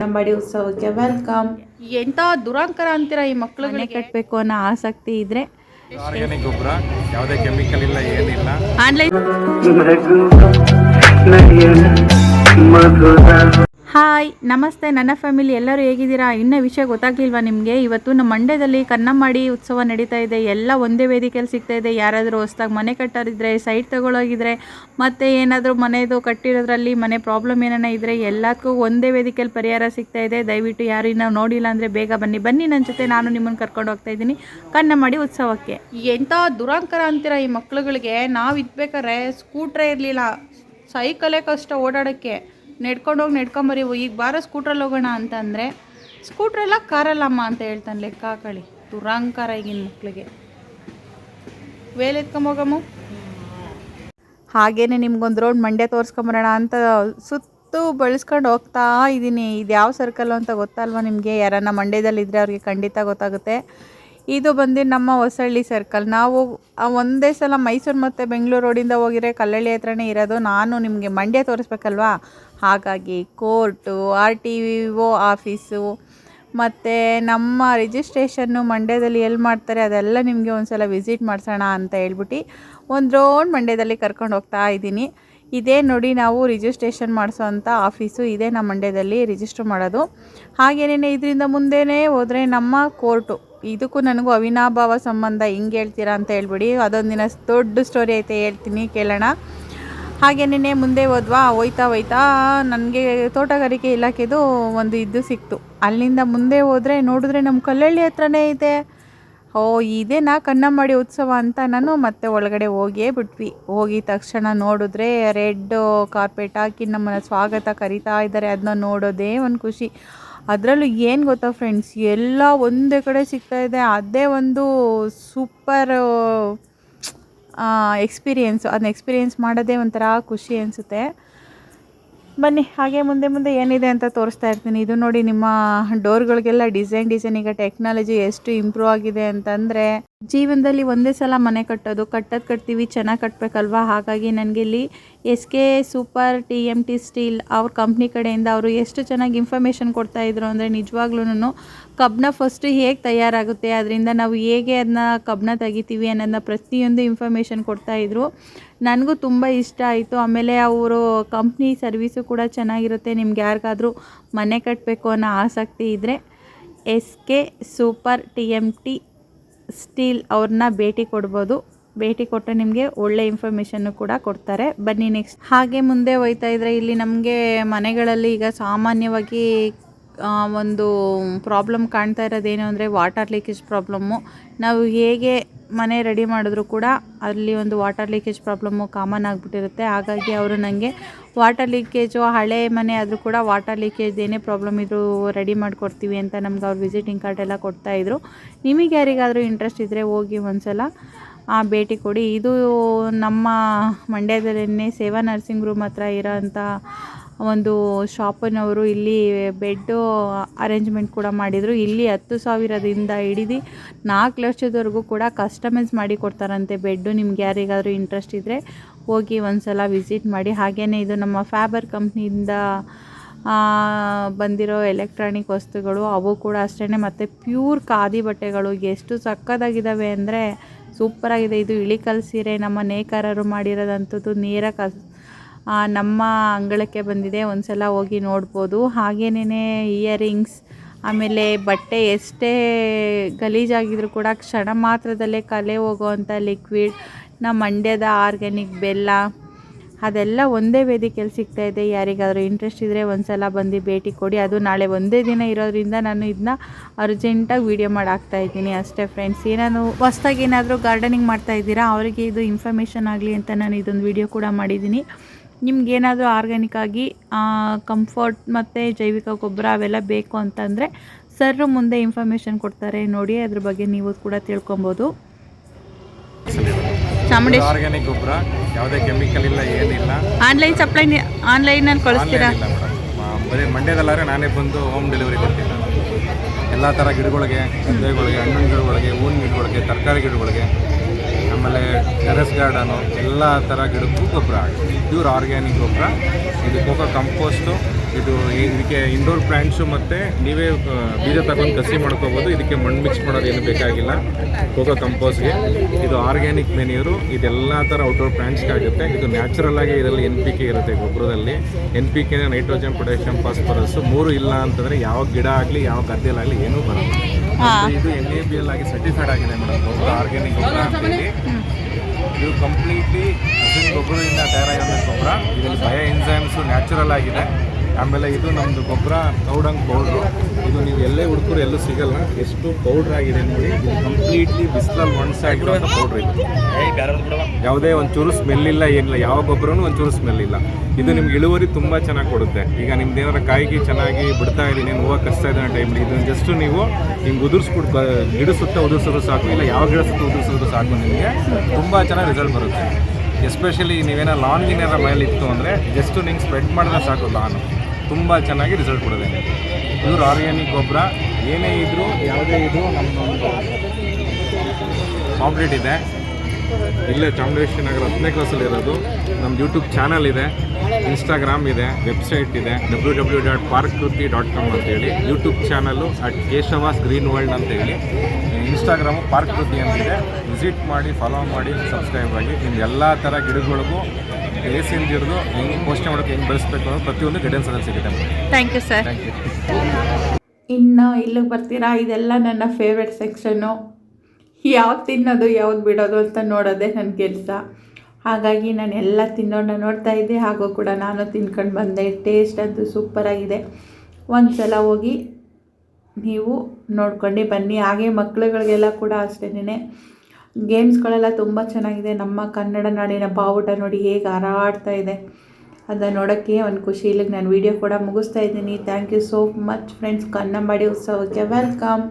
ಅಂಬಾಡಿ ಉತ್ಸವಕ್ಕೆ ವೆಲ್ಕಮ್ ಎಂತ ದುರಾಂಕರ ಅಂತೀರಾ ಈ ಮಕ್ಕಳು ಮನೆ ಕಟ್ಟಬೇಕು ಅನ್ನೋ ಆಸಕ್ತಿ ಇದ್ರೆ ಆರ್ಗ್ಯಾನಿಕ್ ಗೊಬ್ಬರ ಯಾವುದೇ ಕೆಮಿಕಲ್ ಇಲ್ಲ ಏನಿಲ್ಲ ಆನ್ಲೈನ್ ಹಾಯ್, ನಮಸ್ತೆ. ನನ್ನ ಫ್ಯಾಮಿಲಿ ಎಲ್ಲರೂ ಹೇಗಿದ್ದೀರಾ? ಇನ್ನೂ ವಿಷಯ ಗೊತ್ತಾಗ್ಲಿಲ್ವಾ ನಿಮಗೆ? ಇವತ್ತು ನಮ್ಮ ಮಂಡ್ಯದಲ್ಲಿ ಕನ್ನಂಬಾಡಿ ಉತ್ಸವ ನಡೀತಾ ಇದೆ. ಎಲ್ಲ ಒಂದೇ ವೇದಿಕೆಯಲ್ಲಿ ಸಿಗ್ತಾ ಇದೆ. ಯಾರಾದರೂ ಹೊಸ್ದಾಗಿ ಮನೆ ಕಟ್ಟೋರಿದ್ರೆ, ಸೈಟ್ ತಗೊಳ್ಳೋಗಿದ್ರೆ ಮತ್ತು ಏನಾದರೂ ಮನೆದು ಕಟ್ಟಿರೋದ್ರಲ್ಲಿ ಮನೆ ಪ್ರಾಬ್ಲಮ್ ಏನಾನ ಇದ್ದರೆ ಎಲ್ಲದಕ್ಕೂ ಒಂದೇ ವೇದಿಕೆಯಲ್ಲಿ ಪರಿಹಾರ ಸಿಗ್ತಾ ಇದೆ. ದಯವಿಟ್ಟು ಯಾರು ಇನ್ನೂ ನೋಡಿಲ್ಲ ಅಂದರೆ ಬೇಗ ಬನ್ನಿ. ಬನ್ನಿ ನನ್ನ ಜೊತೆ. ನಾನು ನಿಮ್ಮನ್ನು ಕರ್ಕೊಂಡು ಹೋಗ್ತಾ ಇದ್ದೀನಿ ಕನ್ನಂಬಾಡಿ ಉತ್ಸವಕ್ಕೆ. ಎಂಥ ದುರಾಂಕರ ಅಂತೀರ ಈ ಮಕ್ಳುಗಳಿಗೆ? ನಾವು ಇದ್ಬೇಕಾದ್ರೆ ಸ್ಕೂಟ್ರೇ ಇರಲಿಲ್ಲ. ಸೈಕಲೇ ಕಷ್ಟ ಓಡಾಡೋಕ್ಕೆ. ನಡ್ಕೊಂಡು ಹೋಗಿ ನಡ್ಕೊಂಬರಿ ಈಗ ಬಾರೋ ಸ್ಕೂಟ್ರಲ್ಲಿ ಹೋಗೋಣ ಅಂತಂದರೆ ಸ್ಕೂಟ್ರೆಲ್ಲ ಕಾರಲ್ಲಮ್ಮ ಅಂತ ಹೇಳ್ತಾನೆ ಲೆಕ್ಕ ಹಾಕೊಳ್ಳಿ ದುರಾಂಕಾರ ಈಗಿನ ಮಕ್ಕಳಿಗೆ ವೇಲ್ ಎತ್ಕೊಂಬೋಗಮ್ಮ ಹಾಗೇ ನಿಮ್ಗೊಂದು ರೋಡ್ ಮಂಡ್ಯ ತೋರಿಸ್ಕೊಂಬರೋಣ ಅಂತ ಸುತ್ತು ಬಳಸ್ಕೊಂಡು ಹೋಗ್ತಾ ಇದ್ದೀನಿ ಇದು ಯಾವ ಸರ್ಕಲ್ಲು ಅಂತ ಗೊತ್ತಲ್ವ ನಿಮಗೆ? ಯಾರನ್ನ ಮಂಡ್ಯದಲ್ಲಿದ್ದರೆ ಅವ್ರಿಗೆ ಖಂಡಿತ ಗೊತ್ತಾಗುತ್ತೆ. ಇದು ಬಂದು ನಮ್ಮ ಹೊಸಳ್ಳಿ ಸರ್ಕಲ್ ನಾವು ಒಂದೇ ಸಲ ಮೈಸೂರು ಮತ್ತು ಬೆಂಗಳೂರು ರೋಡಿಂದ ಹೋಗಿದ್ರೆ ಕಲ್ಲಳ್ಳಿ ಹತ್ರನೇ ಇರೋದು. ನಾನು ನಿಮಗೆ ಮಂಡ್ಯ ತೋರಿಸ್ಬೇಕಲ್ವಾ? ಹಾಗಾಗಿ court R T O office ಮತ್ತು ನಮ್ಮ ರಿಜಿಸ್ಟ್ರೇಷನ್ನು ಮಂಡ್ಯದಲ್ಲಿ ಎಲ್ಲಿ ಮಾಡ್ತಾರೆ ಅದೆಲ್ಲ ನಿಮಗೆ ಒಂದು ಸಲ ವಿಸಿಟ್ ಮಾಡಿಸೋಣ ಅಂತ ಹೇಳ್ಬಿಟ್ಟು ಒಂದು ರೌಂಡ್ ಮಂಡ್ಯದಲ್ಲಿ ಕರ್ಕೊಂಡು ಹೋಗ್ತಾ ಇದ್ದೀನಿ. ಇದೇ ನೋಡಿ ನಾವು ರಿಜಿಸ್ಟ್ರೇಷನ್ ಮಾಡಿಸೋವಂಥ ಆಫೀಸು ಇದೇ ನಮ್ಮ ಮಂಡ್ಯದಲ್ಲಿ ರಿಜಿಸ್ಟ್ರ್ ಮಾಡೋದು. ಹಾಗೇನೇ ಇದರಿಂದ ಮುಂದೆನೇ ಹೋದರೆ ನಮ್ಮ ಕೋರ್ಟು ಇದಕ್ಕೂ ನನಗೂ ಅವಿನಾಭಾವ ಸಂಬಂಧ ಹಿಂಗೆ ಹೇಳ್ತೀರಾ ಅಂತ ಹೇಳ್ಬಿಡಿ. ಅದೊಂದಿನ ದೊಡ್ಡ ಸ್ಟೋರಿ ಐತೆ ಹೇಳ್ತೀನಿ ಕೇಳೋಣ. ಹಾಗೆ ನಿನ್ನೆ ಮುಂದೆ ಹೋದ್ವಾ? ಹೋಯ್ತಾ ಹೋಯ್ತಾ ನನಗೆ ತೋಟಗಾರಿಕೆ ಇಲಾಖೆದು ಒಂದು ಇದು ಸಿಕ್ತು. ಅಲ್ಲಿಂದ ಮುಂದೆ ಹೋದರೆ ನೋಡಿದ್ರೆ ನಮ್ಮ ಕಲ್ಲಳ್ಳಿ ಹತ್ರನೇ ಇದೆ. ಓ ಇದೇನಾ ಕನ್ನಂಬಾಡಿ ಉತ್ಸವ ಅಂತ ನಾನು ಮತ್ತೆ ಒಳಗಡೆ ಹೋಗಿಯೇ ಬಿಟ್ವಿ. ಹೋಗಿದ ತಕ್ಷಣ ನೋಡಿದ್ರೆ ರೆಡ್ ಕಾರ್ಪೆಟ್ ಹಾಕಿ ನಮ್ಮನ್ನು ಸ್ವಾಗತ ಕರಿತಾ ಇದ್ದಾರೆ ಅದನ್ನ ನೋಡೋದೇ ಒಂದು ಖುಷಿ. ಅದರಲ್ಲೂ ಏನು ಗೊತ್ತಾ ಫ್ರೆಂಡ್ಸ್ ಎಲ್ಲ ಒಂದೇ ಕಡೆ ಸಿಗ್ತಾ ಇದೆ. ಅದೇ ಒಂದು ಸೂಪರ್ ಎಕ್ಸ್ಪೀರಿಯೆನ್ಸು ಅದನ್ನ ಎಕ್ಸ್ಪೀರಿಯೆನ್ಸ್ ಮಾಡೋದೇ ಒಂಥರ ಖುಷಿ ಅನಿಸುತ್ತೆ. ಬನ್ನಿ, ಹಾಗೆ ಮುಂದೆ ಮುಂದೆ ಏನಿದೆ ಅಂತ ತೋರಿಸ್ತಾ ಇರ್ತೀನಿ. ಇದು ನೋಡಿ ನಿಮ್ಮ ಡೋರ್ಗಳಿಗೆಲ್ಲ ಡಿಸೈನ್ ಡಿಸೈನ್ ಈಗ ಟೆಕ್ನಾಲಜಿ ಎಷ್ಟು ಇಂಪ್ರೂವ್ ಆಗಿದೆ ಅಂತಂದರೆ ಜೀವನದಲ್ಲಿ ಒಂದೇ ಸಲ ಮನೆ ಕಟ್ಟೋದು ಕಟ್ಟೋದು ಕಟ್ತೀವಿ, ಚೆನ್ನಾಗಿ ಕಟ್ಟಬೇಕಲ್ವಾ ಹಾಗಾಗಿ ನನಗೆ ಇಲ್ಲಿ S K super T M T steel ಅವ್ರ ಕಂಪ್ನಿ ಕಡೆಯಿಂದ ಅವರು ಎಷ್ಟು ಚೆನ್ನಾಗಿ ಇನ್ಫಾರ್ಮೇಷನ್ ಕೊಡ್ತಾ ಇದ್ರು ಅಂದರೆ ನಿಜವಾಗ್ಲೂ ಕಬ್ಬನ್ನ ಫಸ್ಟು ಹೇಗೆ ತಯಾರಾಗುತ್ತೆ, ಅದರಿಂದ ನಾವು ಹೇಗೆ ಅದನ್ನ ಕಬ್ಬನ್ನ ತೆಗಿತೀವಿ ಅನ್ನೋದನ್ನ ಪ್ರತಿಯೊಂದು ಇನ್ಫಾರ್ಮೇಷನ್ ಕೊಡ್ತಾಯಿದ್ರು ನನಗೂ ತುಂಬ ಇಷ್ಟ ಆಯಿತು. ಆಮೇಲೆ ಅವರು ಕಂಪ್ನಿ ಸರ್ವಿಸು ಕೂಡ ಚೆನ್ನಾಗಿರುತ್ತೆ. ನಿಮ್ಗೆ ಯಾರಿಗಾದರೂ ಮನೆ ಕಟ್ಟಬೇಕು ಅನ್ನೋ ಆಸಕ್ತಿ ಇದ್ದರೆ S K super T M T steel ಅವ್ರನ್ನ ಭೇಟಿ ಕೊಡ್ಬೋದು. ಭೇಟಿ ಕೊಟ್ಟರೆ ನಿಮಗೆ ಒಳ್ಳೆ ಇನ್ಫಾರ್ಮೇಷನ್ನು ಕೂಡ ಕೊಡ್ತಾರೆ. ಬನ್ನಿ ನೆಕ್ಸ್ಟ್ ಹಾಗೆ ಮುಂದೆ ಹೋಯ್ತಾ ಇದ್ದರೆ ಇಲ್ಲಿ ನಮಗೆ ಮನೆಗಳಲ್ಲಿ ಈಗ ಸಾಮಾನ್ಯವಾಗಿ ಒಂದು ಪ್ರಾಬ್ಲಮ್ ಕಾಣ್ತಾ ಇರೋದೇನು ಅಂದರೆ ವಾಟರ್ ಲೀಕೇಜ್ ಪ್ರಾಬ್ಲಮ್ಮು ನಾವು ಹೇಗೆ ಮನೆ ರೆಡಿ ಮಾಡಿದ್ರು ಕೂಡ ಅಲ್ಲಿ ಒಂದು ವಾಟರ್ ಲೀಕೇಜ್ ಪ್ರಾಬ್ಲಮ್ಮು ಕಾಮನ್ ಆಗಿಬಿಟ್ಟಿರುತ್ತೆ. ಹಾಗಾಗಿ ಅವರು ನನಗೆ ವಾಟರ್ ಲೀಕೇಜು ಹಳೆ ಮನೆ ಆದರೂ ಕೂಡ ವಾಟರ್ ಲೀಕೇಜ್ ಏನೇ ಪ್ರಾಬ್ಲಮ್ ಇದ್ದರೂ ರೆಡಿ ಮಾಡಿಕೊಡ್ತೀವಿ ಅಂತ ನಮ್ಗೆ ಅವ್ರು ವಿಸಿಟಿಂಗ್ ಕಾರ್ಡ್ ಎಲ್ಲ ಕೊಡ್ತಾಯಿದ್ರು ನಿಮಗೆ ಯಾರಿಗಾದರೂ ಇಂಟ್ರೆಸ್ಟ್ ಇದ್ದರೆ ಹೋಗಿ ಒಂದ್ಸಲ ಆ, ಭೇಟಿ ಕೊಡಿ. ಇದು ನಮ್ಮ ಮಂಡ್ಯದಲ್ಲೇ ಸೇವಾ ನರ್ಸಿಂಗ್ ರೂಮ್ ಹತ್ರ ಇರೋಂಥ ಒಂದು ಶಾಪನವರು ಇಲ್ಲಿ ಬೆಡ್ಡು ಅರೇಂಜ್ಮೆಂಟ್ ಕೂಡ ಮಾಡಿದರು. ಇಲ್ಲಿ ಹತ್ತು ಸಾವಿರದಿಂದ ಹಿಡಿದು ನಾಲ್ಕು ಲಕ್ಷದವರೆಗೂ ಕೂಡ ಕಸ್ಟಮೈಸ್ ಮಾಡಿ ಕೊಡ್ತಾರಂತೆ ಬೆಡ್ಡು. ನಿಮ್ಗೆ ಯಾರಿಗಾದರೂ ಇಂಟ್ರೆಸ್ಟ್ ಇದ್ದರೆ ಹೋಗಿ ಒಂದು ಸಲ ವಿಸಿಟ್ ಮಾಡಿ. ಹಾಗೇ ಇದು ನಮ್ಮ ಫ್ಯಾಬರ್ ಕಂಪ್ನಿಯಿಂದ ಬಂದಿರೋ ಎಲೆಕ್ಟ್ರಾನಿಕ್ ವಸ್ತುಗಳು, ಅವು ಕೂಡ ಅಷ್ಟೇ ಮತ್ತು ಪ್ಯೂರ್ ಖಾದಿ ಬಟ್ಟೆಗಳು ಎಷ್ಟು ಸಕ್ಕದಾಗಿದ್ದಾವೆ ಅಂದರೆ ಸೂಪರಾಗಿದೆ. ಇದು ಇಳಿಕಲ್ ಸೀರೆ ನಮ್ಮ ನೇಕಾರರು ಮಾಡಿರೋದಂಥದ್ದು ನೇರ ಕಸ್ ನಮ್ಮ ಅಂಗಳಕ್ಕೆ ಬಂದಿದೆ. ಒಂದು ಸಲ ಹೋಗಿ ನೋಡ್ಬೋದು. ಹಾಗೇನೇ ಇಯರಿಂಗ್ಸ್, ಆಮೇಲೆ ಬಟ್ಟೆ ಎಷ್ಟೇ ಗಲೀಜಾಗಿದ್ರು ಕೂಡ ಕ್ಷಣ ಮಾತ್ರದಲ್ಲೇ ಕಲೆ ಹೋಗುವಂಥ ಲಿಕ್ವಿಡ್, ನಮ್ಮ ಮಂಡ್ಯದ ಆರ್ಗ್ಯಾನಿಕ್ ಬೆಲ್ಲ, ಅದೆಲ್ಲ ಒಂದೇ ವೇದಿಕೆಯಲ್ಲಿ ಸಿಗ್ತಾ ಇದೆ. ಯಾರಿಗಾದರೂ ಇಂಟ್ರೆಸ್ಟ್ ಇದ್ದರೆ ಒಂದು ಸಲ ಬಂದು ಭೇಟಿ ಕೊಡಿ. ಅದು ನಾಳೆ ಒಂದೇ ದಿನ ಇರೋದ್ರಿಂದ ನಾನು ಇದನ್ನ ಅರ್ಜೆಂಟಾಗಿ ವೀಡಿಯೋ ಮಾಡಾಕ್ತಾ ಇದ್ದೀನಿ. ಅಷ್ಟೇ ಫ್ರೆಂಡ್ಸ್, ಏನಾದ್ರು ಹೊಸ್ದಾಗಿ ಏನಾದರೂ ಗಾರ್ಡನಿಂಗ್ ಮಾಡ್ತಾ ಇದ್ದೀರಾ? ಅವರಿಗೆ ಇದು ಇನ್ಫಾರ್ಮೇಷನ್ ಆಗಲಿ ಅಂತ ನಾನು ಇದೊಂದು ವೀಡಿಯೋ ಕೂಡ ಮಾಡಿದ್ದೀನಿ. ನಿಮ್ಗೇನಾದರೂ ಆರ್ಗ್ಯಾನಿಕ್ ಆಗಿ ಕಂಫರ್ಟ್ ಮತ್ತು ಜೈವಿಕ ಗೊಬ್ಬರ ಅವೆಲ್ಲ ಬೇಕು ಅಂತಂದರೆ ಸರ್ ಮುಂದೆ ಇನ್ಫಾರ್ಮೇಷನ್ ಕೊಡ್ತಾರೆ. ನೋಡಿ ಅದ್ರ ಬಗ್ಗೆ ನೀವು ಕೂಡ ತಿಳ್ಕೊಬೋದು. ಚಾಮುಂಡೇಶ್ವರಿ ಆರ್ಗ್ಯಾನಿಕ್ ಗೊಬ್ಬರ. ಯಾವುದೇ ಕೆಮಿಕಲ್ ಇಲ್ಲ ಏನಿಲ್ಲ. ಆನ್ಲೈನ್ ಸಪ್ಲೈ ಆನ್ಲೈನಲ್ಲಿ ಕಳಿಸ್ತೀರಾ ಬರೀ ಮಂಡ್ಯದಲ್ಲಾದ್ರೆ ನಾನೇ ಬಂದು ಹೋಮ್ ಡೆಲಿವರಿ ಕೊಡ್ತೀನಿ. ಎಲ್ಲ ಥರ ಗಿಡಗಳಿಗೆ ಗದ್ದೆಗಳಿಗೆ ಹಣ್ಣಿನ ಗಿಡಗಳಿಗೆ ಹೂವಿನ ಗಿಡಗಳಿಗೆ ತರಕಾರಿ ಗಿಡಗಳಿಗೆ. ಆಮೇಲೆ ಟೆರೆಸ್ ಗಾರ್ಡನು, ಎಲ್ಲ ಥರ ಗಿಡಕ್ಕೂ ಗೊಬ್ಬರ ಪ್ಯೂರ್ ಆರ್ಗ್ಯಾನಿಕ್ ಗೊಬ್ಬರ. ಇದು ಕೋಕೋ ಕಂಪೋಸ್ಟು, ಇದು ಇದಕ್ಕೆ ಇಂಡೋರ್ ಪ್ಲ್ಯಾಂಟ್ಸು ಮತ್ತು ನೀವೇ ಬೀಜ ತಗೊಂಡು ಕಸಿ ಮಾಡ್ಕೋಬೋದು. ಇದಕ್ಕೆ ಮಣ್ಣು ಮಿಕ್ಸ್ ಮಾಡೋದು ಏನು ಬೇಕಾಗಿಲ್ಲ ಕೋಕೋ ಕಂಪೋಸ್ಟ್ಗೆ. ಇದು ಆರ್ಗ್ಯಾನಿಕ್ ಮೆನ್ಯೂರು. ಇದೆಲ್ಲ ಥರ ಔಟ್ಡೋರ್ ಪ್ಲ್ಯಾಂಟ್ಸ್ಗಾಗುತ್ತೆ ಇದು ನ್ಯಾಚುರಲ್ ಆಗಿ ಇದರಲ್ಲಿ ಎನ್ ಪಿ ಕೆ ಇರುತ್ತೆ ಗೊಬ್ಬರದಲ್ಲಿ. N P K nitrogen potassium phosphorus ಮೂರು ಇಲ್ಲ ಅಂತಂದರೆ ಯಾವ ಗಿಡ ಆಗಲಿ, ಯಾವ ಗದ್ದೆಲಾಗಲಿ ಏನೂ ಬರಲ್ಲ. ಇದು ಎನ್ ಎ ಬಿ ಎಲ್ ಆಗಿ ಸರ್ಟಿಫೈಡ್ ಆಗಿದೆ ಮೇಡಮ್. ಗೊಬ್ಬರ ಆರ್ಗ್ಯಾನಿಕ್ ಗೊಬ್ಬರ ಅಂತೇಳಿ ಇದು ಕಂಪ್ಲೀಟ್ಲಿ ಹಸಿರು ಗೊಬ್ಬರದಿಂದ ತಯಾರಾಗಿರೋ ಗೊಬ್ಬರ. ಇದರಲ್ಲಿ ಬಯ ಎನ್ಸೈಮ್ಸು ನ್ಯಾಚುರಲ್ ಆಗಿದೆ. ಆಮೇಲೆ ಇದು ನಮ್ಮದು ಗೊಬ್ಬರ ಕೌಡಂಗ್ ಪೌಡ್ರು ಇದು ನೀವು ಎಲ್ಲೇ ಹುಡುಕರು ಎಲ್ಲೂ ಸಿಗಲ್ಲ. ಎಷ್ಟು ಪೌಡ್ರ್ ಆಗಿದೆ ನೋಡಿ. ಇದು ಕಂಪ್ಲೀಟ್ಲಿ ಬಿಸಿಲಲ್ಲಿ ಒಣಸಾಗಿರೋ ಪೌಡ್ರ್ ಇದು. ಯಾವುದೇ ಒಂಚೂರು ಸ್ಮೆಲ್ ಇಲ್ಲ, ಏನಿಲ್ಲ. ಯಾವ ಗೊಬ್ಬರನೂ ಒಂಚೂರು ಸ್ಮೆಲ್ ಇಲ್ಲ. ಇದು ನಿಮ್ಗೆ ಇಳುವರಿ ತುಂಬ ಚೆನ್ನಾಗಿ ಕೊಡುತ್ತೆ. ಈಗ ನಿಮ್ದು ಏನಾರ ಕಾಯಿಗೆ ಚೆನ್ನಾಗಿ ಬಿಡ್ತಾ ಇದ್ದೀನಿ, ಹೂವು ಕಷ್ಟ ಇದ್ದಾನೆ ಟೈಮಲ್ಲಿ ಇದನ್ನು ಜಸ್ಟ್ ನೀವು ಹಿಂಗೆ ಉದುರಿಸ್ಬಿಟ್ಟು ಗಿಡ ಸುತ್ತ ಉದುರಿಸಿದ್ರು ಸಾಕು, ಇಲ್ಲ ಯಾವ ಗಿಡ ಸುತ್ತ ಉದುರಿಸಿದ್ರು ಸಾಕು ನಿಮಗೆ ತುಂಬ ಚೆನ್ನಾಗಿ ರಿಸಲ್ಟ್ ಬರುತ್ತೆ. ಎಸ್ಪೆಷಲಿ ನೀವೇನೋ ಲಾನ್ ಏನಾರ ಮೇಲೆ ಇತ್ತು ಅಂದರೆ ಜಸ್ಟ್ ನಿಂಗೆ ಸ್ಪ್ರೆಡ್ ಮಾಡಿದ್ರೆ ಸಾಕು ಲಾನು ತುಂಬ ಚೆನ್ನಾಗಿ ರಿಸಲ್ಟ್ ಕೊಡಿದೆ ಇವರು ಆರ್ಗ್ಯಾನಿಕ್ ಗೊಬ್ಬರ, ಏನೇ ಇದ್ದರೂ ಯಾವುದೇ ಇದ್ರು ನಮ್ಮದೊಂದು ಆಪ್ರೇಟ್ ಇದೆ. ಇಲ್ಲೇ ಚಾಮರಾಜೇಶ್ವರಿ ನಗರ ಹತ್ತನೇ ಕ್ಲಾಸಲ್ಲಿ ಇರೋದು. ನಮ್ಮ ಯೂಟ್ಯೂಬ್ ಚಾನಲ್ ಇದೆ ಇನ್ಸ್ಟಾಗ್ರಾಮ್ ಇದೆ ವೆಬ್ಸೈಟ್ ಇದೆ W W dot Parkruthi dot com ಅಂತೇಳಿ YouTube channel at Keshavas green world ಅಂತೇಳಿ ಇನ್ಸ್ಟಾಗ್ರಾಮು ಪಾರ್ಕ್ ಕೃತಿ ಅಂತಿದೆ ವಿಸಿಟ್ ಮಾಡಿ ಫಾಲೋ ಮಾಡಿ ಸಬ್ಸ್ಕ್ರೈಬ್ ಆಗಿ. ನಿಮ್ಮ ಎಲ್ಲ ಥರ ಗಿಡಗಳಿಗೂ ಬೇಸಿಂದ ಹಿಡಿದು ಹೆಂಗೆ ಪೋಷಣೆ ಮಾಡೋಕ್ಕೆ ಹೆಂಗೆ ಬೆಳೆಸ್ಬೇಕು ಅನ್ನೋ ಪ್ರತಿಯೊಂದು ಗೈಡೆನ್ಸ್ ಅದ್ರಲ್ಲಿ ಸಿಗುತ್ತೆ thank you sir thank you ಇನ್ನು ಇಲ್ಲಿಗೆ ಬರ್ತೀರಾ? ಇದೆಲ್ಲ ನನ್ನ ಫೇವ್ರೆಟ್ ಸೆಕ್ಷನ್ನು ಯಾವ್ದು ತಿನ್ನೋದು ಯಾವ್ದು ಬಿಡೋದು ಅಂತ ನೋಡೋದೇ ನನ್ನ ಕೆಲಸ. ಹಾಗಾಗಿ ನಾನು ಎಲ್ಲ ತಿನ್ನೋಣ ನೋಡ್ತಾ ಇದ್ದೆ. ಹಾಗೂ ಕೂಡ ನಾನು ತಿನ್ಕೊಂಡು ಬಂದೆ. ಟೇಸ್ಟ್ ಅಂತೂ ಸೂಪರಾಗಿದೆ ಒಂದು ಸಲ ಹೋಗಿ ನೀವು ನೋಡ್ಕೊಂಡು ಬನ್ನಿ. ಹಾಗೆ ಮಕ್ಳುಗಳಿಗೆಲ್ಲ ಕೂಡ ಅಷ್ಟೇನೆ ಗೇಮ್ಸ್ಗಳೆಲ್ಲ ತುಂಬ ಚೆನ್ನಾಗಿದೆ. ನಮ್ಮ ಕನ್ನಡ ನಾಡಿನ ಬಾವುಟ ನೋಡಿ ಹೇಗೆ ಹಾರಾಡ್ತಾ ಇದೆ. ಅದನ್ನ ನೋಡೋಕ್ಕೆ ಒಂದು ಖುಷಿ. ಇಲ್ಲಿಗೆ ನಾನು ವೀಡಿಯೋ ಕೂಡ ಮುಗಿಸ್ತಾ ಇದ್ದೀನಿ. Thank you so much friends Kannambadi ಉತ್ಸವಕ್ಕೆ ವೆಲ್ಕಮ್